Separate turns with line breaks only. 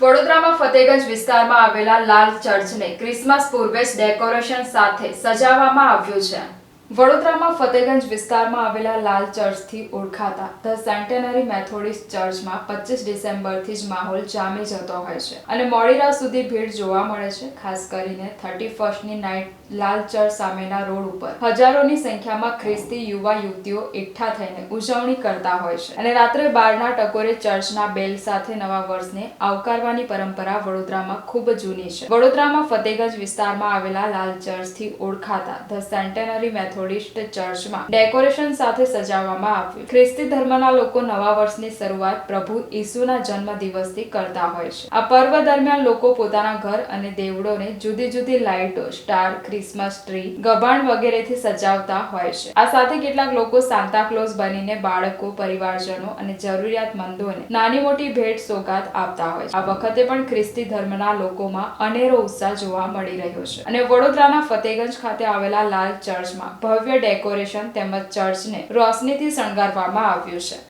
વડોદરામાં ફતેગંજ વિસ્તારમાં આવેલા લાલ ચર્ચને ક્રિસમસ પૂર્વે ડેકોરેશન સાથે સજાવવામાં આવ્યું છે. વડોદરામાં ફતેગંજ વિસ્તારમાં આવેલા લાલ ચર્ચથી ઓળખાતા ધ સેન્ટેનરી મેથોડિસ્ટ ચર્ચમાં પચીસ ડિસેમ્બરથી જ માહોલ જામી જતો હોય છે અને મોડી રાત સુધી ભીડ જોવા મળે છે, ખાસ કરીને થર્ટી ફર્સ્ટની નાઇટ લાલ ચર્ચ સામેના રોડ ઉપર. હજારોની સંખ્યામાં ખ્રિસ્તી યુવા યુવતીઓ એકઠા થઈને ઉજવણી કરતા હોય છે અને રાત્રે બારના ટકોરે ચર્ચના બેલ સાથે નવા વર્ષને આવકારવાની પરંપરા વડોદરામાં ખૂબ જૂની છે. વડોદરામાં ફતેગંજ વિસ્તારમાં આવેલા લાલ ચર્ચથી ઓળખાતા ધ સેન્ટેનરી મેથોડિસ્ટ ચર્ચમાં ડેકોરેશન સાથે સજાવવામાં આવ્યું. ખ્રિસ્તી ધર્મના લોકો નવા વર્ષની શરૂઆત પ્રભુ ઈસુના જન્મ દિવસથી કરતા હોય છે. આ પર્વ દરમિયાન લોકો પોતાના ઘર અને દેવડોને જુદી જુદી લાઇટો, સ્ટાર, ક્રિસમસ ટ્રી ગભાણ વગેરેથી સજાવતા હોય છે. આ સાથે કેટલાક લોકો સાંતાક્લોઝ બનીને બાળકો, પરિવારજનો અને જરૂરિયાતમંદોને નાની મોટી ભેટ સોગાત આપતા હોય છે. આ વખતે પણ ખ્રિસ્તી ધર્મના લોકોમાં અનેરો ઉત્સાહ જોવા મળી રહ્યો છે. અને વડોદરાના ફતેગંજ ખાતે આવેલા લાલ ચર્ચમાં ભવ્ય ડેકોરેશન તેમજ ચર્ચને રોશનીથી શણગારવામાં આવ્યું છે.